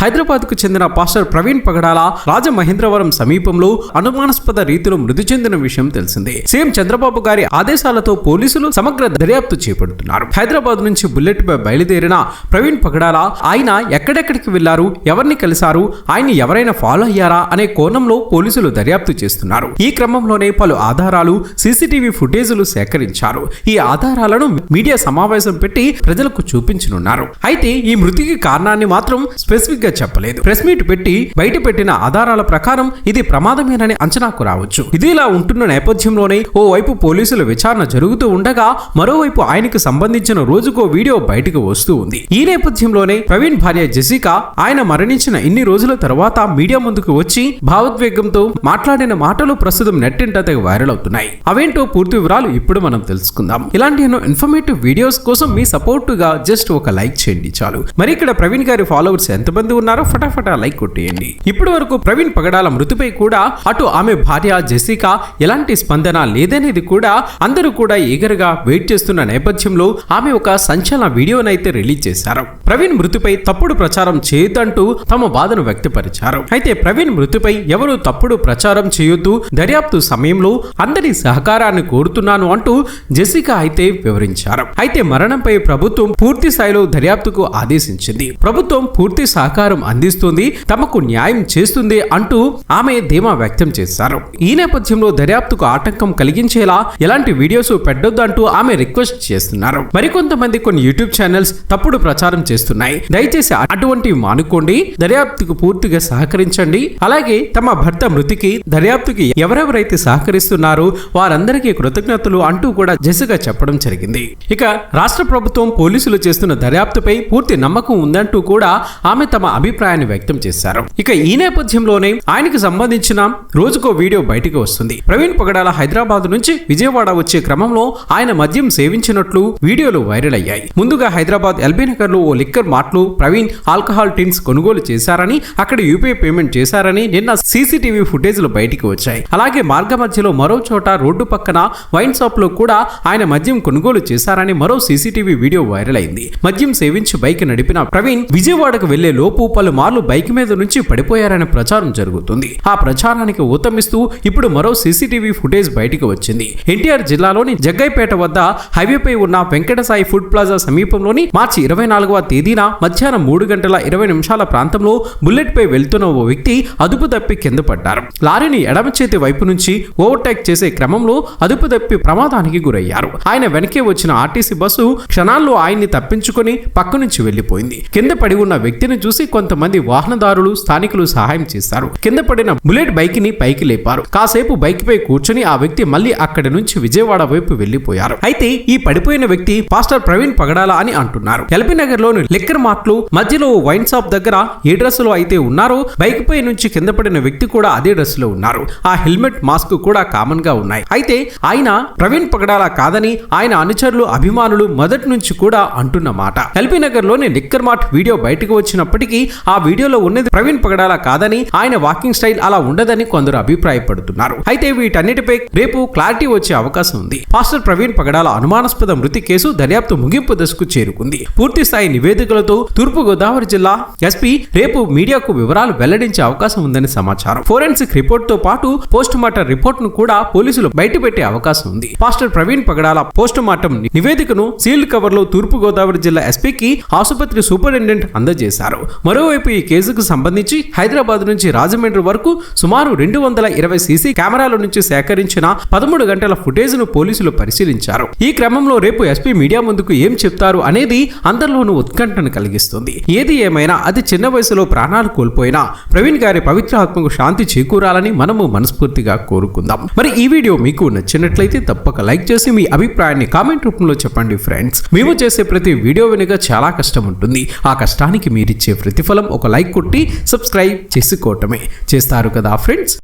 హైదరాబాద్కు చెందిన పాస్టర్ ప్రవీణ్ పగడాల రాజమహేంద్రవరం సమీపంలో అనుమానాస్పద రీతిలో మృతి చెందిన విషయం తెలిసిందే. సీఎం చంద్రబాబు గారి ఆదేశాలతో పోలీసులు సమగ్ర దర్యాప్తు చేపడుతున్నారు. హైదరాబాద్ నుంచి బుల్లెట్ పై బయలుదేరిన ప్రవీణ్ పగడాల ఆయన ఎక్కడెక్కడికి వెళ్ళారు? ఎవరిని కలిశారు? ఆయన ఎవరైనా ఫాలో అయ్యారా? అనే కోణంలో పోలీసులు దర్యాప్తు చేస్తున్నారు. ఈ క్రమంలోనే పలు ఆధారాలు సీసీటీవీ ఫుటేజీలు సేకరించారు. ఈ ఆధారాలను మీడియా సమావేశం పెట్టి ప్రజలకు చూపించనున్నారు. అయితే ఈ మృతికి కారణాన్ని మాత్రం స్పెసిఫిక్గా చెప్పలేదు. ప్రెస్ మీట్ పెట్టి బయట పెట్టిన ఆధారాల ప్రకారం ఇది ప్రమాదమేనని అంచనాకు రావచ్చు. ఇది ఇలా ఉంటున్న నేపథ్యంలోనే ఓ వైపు పోలీసుల విచారణ జరుగుతూ ఉండగా మరోవైపు ఆయనకు సంబంధించిన రోజుకో వీడియో బయటకు వస్తూ ఉంది. ఈ నేపథ్యంలోనే ప్రవీణ్ భార్య జెసికా ఆయన మరణించిన ఇన్ని రోజుల తర్వాత మీడియా ముందుకు వచ్చి భావోద్వేగంతో మాట్లాడిన మాటలు ప్రస్తుతం నెట్టింటతగా వైరల్ అవుతున్నాయి. అవేంటో పూర్తి వివరాలు ఇప్పుడు మనం తెలుసుకుందాం. ఇలాంటి ఎన్నో ఇన్ఫర్మేటివ్ వీడియోస్ కోసం మీ సపోర్ట్గా జస్ట్ ఒక లైక్ చేయండి చాలు. మరి ఇక్కడ ప్రవీణ్ గారి ఫాలోవర్స్ ఎంతమంది ఉన్నారో. ఫటాఫటా లైక్ కొట్టేయండి. ఇప్పటి వరకు ప్రవీణ్ పగడాల మృతిపై కూడా అటు ఆమె భార్య జెసికా ఎలాంటి స్పందన లేదనేది కూడా అందరూ కూడా ఈగర్గా వెయిట్ చేస్తున్న నేపథ్యంలో ఆమె ఒక సంచలన వీడియోనైతే రిలీజ్ చేశారు. ప్రవీణ్ మృతిపై తప్పుడు ప్రచారం చేయొద్దంటూ తమ బాధను వ్యక్తపరిచారు. అయితే ప్రవీణ్ మృతిపై ఎవరు తప్పుడు ప్రచారం చేయొద్దు దర్యాప్తు సమయంలో అందరి సహకారాన్ని కోరుతున్నాను అంటూ జెసికా అయితే వివరించారు. అయితే మరణంపై ప్రభుత్వం పూర్తి స్థాయిలో దర్యాప్తుకు ఆదేశించింది. ప్రభుత్వం పూర్తి సహకారం అందిస్తుంది తమకు న్యాయం చేస్తుంది అంటూ ఆమె ధీమా వ్యక్తం చేశారు. ఈ నేపథ్యంలో దర్యాప్తుకు ఆటంకం కలిగించేలా ఎలాంటి వీడియోస్ పెట్టొద్దు అంటూ ఆమె రిక్వెస్ట్ చేస్తున్నారు. మరికొంతమంది కొన్ని యూట్యూబ్ ఛానల్స్ తప్పుడు ప్రచారం చేస్తున్నాయి. దయచేసి అటువంటివి మానుకోండి దర్యాప్తుకు పూర్తిగా సహకరించండి. అలాగే తమ భర్త మృతికి దర్యాప్తుకి ఎవరెవరైతే సహకరిస్తున్నారో వారందరికీ కృతజ్ఞతలు అంటూ కూడా జెసిగా చెప్పడం జరిగింది. ఇక రాష్ట్ర ప్రభుత్వం పోలీసులు చేస్తున్న దర్యాప్తుపై పూర్తి నమ్మకం ఉందంటూ కూడా ఆమె తమ అభిప్రాయాన్ని వ్యక్తం చేశారు. ఇక ఈ నేపథ్యంలోనే ఆయనకు సంబంధించిన రోజుకో వీడియో బయటకు వస్తుంది. ప్రవీణ్ పగడాల హైదరాబాద్ నుంచి విజయవాడ వచ్చే క్రమంలో ఆయన మద్యం సేవించినట్లు వీడియోలు వైరల్ అయ్యాయి. ముందుగా హైదరాబాద్ ఎల్బీ నగర్లో ఓ లిక్కర్ మాట్లు ప్రవీణ్ ఆల్కహాల్ టిన్స్ కొనుగోలు చేశారని అక్కడ యూపీఐ పేమెంట్ చేశారని నిన్న సీసీటీవీ ఫుటేజ్లు బయటికి వచ్చాయి. అలాగే మార్గ మధ్యలో మరో చోట రోడ్డు పక్కన వైన్ షాప్లో కూడా ఆయన మద్యం కొనుగోలు చేశారని మరో సీసీటీవీ వీడియో వైరల్ అయింది. మద్యం సేవించి బైక్ నడిపిన ప్రవీణ్ విజయవాడకు వెళ్ళే లోపు పలుమార్లు బైక్ మీద నుంచి పడిపోయారనే ప్రచారం జరుగుతుంది. ఆ ప్రచారానికి ఊతమిస్తూ ఇప్పుడు మరో సీసీటీవీ ఫుటేజ్ బయటికి వచ్చింది. ఎన్టీఆర్ జిల్లాలోని జగ్గైపేట వద్ద హైవేపై ఉన్న వెంకటసాయి ఫుడ్ ప్లాజా సమీపంలోని మార్చి ఇరవై నాలుగవ తేదీన మధ్యాహ్నం మూడు గంటల ఇరవై నిమిషాల ప్రాంతంలో బుల్లెట్ పై వెళ్తున్న ఓ వ్యక్తి అదుపు తప్పి కింద పడ్డారు. లారీని ఎడమ చేతి వైపు నుంచి ఓవర్టేక్ చేసే క్రమంలో అదుపు తప్పి ప్రమాదానికి గురయ్యారు. ఆయన వెనకే వచ్చిన ఆర్టీసీ బస్సు క్షణాల్లో ఆయన్ని తప్పించుకొని పక్క నుంచి వెళ్ళిపోయింది కింద పడి ఉన్న వ్యక్తిని చూసి కొంతమంది వాహనదారులు స్థానికులు సహాయం చేశారు కింద పడిన బుల్లెట్ బైక్ని పైకి లేపారు. కాసేపు బైక్ పై కూర్చొని ఆ వ్యక్తి మళ్ళీ అక్కడి నుంచి విజయవాడ వైపు వెళ్ళిపోయారు అయితే ఈ పడిపోయిన వ్యక్తి పాస్టర్ ప్రవీణ్ పగడాల అని అంటున్నారు. ఎల్బీ నగర్లోని లిక్కర్ మార్ట్లు మధ్యలో వైన్ షాప్ దగ్గర ఏ డ్రెస్లో అయితే ఉన్నారో బైక్ పై నుంచి కింద పడిన వ్యక్తి కూడా అదే డ్రెస్లో ఉన్నారు. ఆ హెల్మెట్ మాస్క్ కూడా కామన్గా ఉన్నాయి. అయితే ఆయన ప్రవీణ్ పగడాల కాదని ఆయన అనుచరులు అభిమానులు మొదటి నుంచి కూడా అంటున్న మాట. ఎల్బీ నగర్లోని లిక్కర్ మార్ట్ వీడియో బయటకు వచ్చినప్పటికీ ఆ వీడియోలో ఉన్నది ప్రవీణ్ పగడాల కాదని ఆయన వాకింగ్ స్టైల్ అలా ఉండదని కొందరు అభిప్రాయపడుతున్నారు. అయితే వీటన్నిటిపై రేపు క్లారిటీ వచ్చే అవకాశం ఉంది. పాస్టర్ ప్రవీణ్ పగడాల అనుమానాస్పద మృతి కేసు దర్యాప్తు ముగింపు దశకు చేరుకుంది. పూర్తి స్థాయి నివేదికలతో తూర్పు గోదావరి జిల్లా ఎస్పీ రేపు మీడియాకు వివరాలు వెల్లడించే అవకాశం ఉందని సమాచారం. ఫోరెన్సిక్ రిపోర్ట్తో పాటు పోస్ట్ మార్టం రిపోర్ట్ను కూడా పోలీసులు బయటపెట్టే అవకాశం ఉంది. Pastor Praveen Pagadala post mortem నివేదికను సీల్డ్ కవర్లో తూర్పు గోదావరి జిల్లా ఎస్పీకి ఆసుపత్రి సూపరింటెండెంట్ అందజేశారు. మరోవైపు ఈ కేసుకు సంబంధించి హైదరాబాద్ నుంచి రాజమండ్రి వరకు సుమారు రెండు వందల ఇరవై సీసీ కెమెరాల నుంచి సేకరించిన పదమూడు గంటల ఫుటేజ్ను పోలీసులు పరిశీలించారు. ఈ క్రమంలో రేపు ఎస్పీ మీడియా ముందుకు ఏం చెప్తారు అనేది అందరిలోనూ ఉత్కంఠను కలిగిస్తుంది. ఏది ఏమైనా అతి చిన్న వయసులో ప్రాణాలు కోల్పోయినా ప్రవీణ్ గారి పవిత్ర ఆత్మకు శాంతి చేకూరాలని మనము మనస్ఫూర్తిగా కోరుకుందాం. మరి ఈ వీడియో మీకు నచ్చినట్లయితే తప్పక లైక్ చేసి మీ అభిప్రాయాన్ని కామెంట్ రూపంలో చెప్పండి ఫ్రెండ్స్. మేము చేసే ప్రతి వీడియో వెనుక చాలా కష్టం ఉంటుంది. ఆ కష్టానికి మీరిచ్చే ప్రతి ప్రతిఫలం ఒక లైక్ కొట్టి సబ్స్క్రైబ్ చేసుకోవటమే. చేస్తారు కదా ఫ్రెండ్స్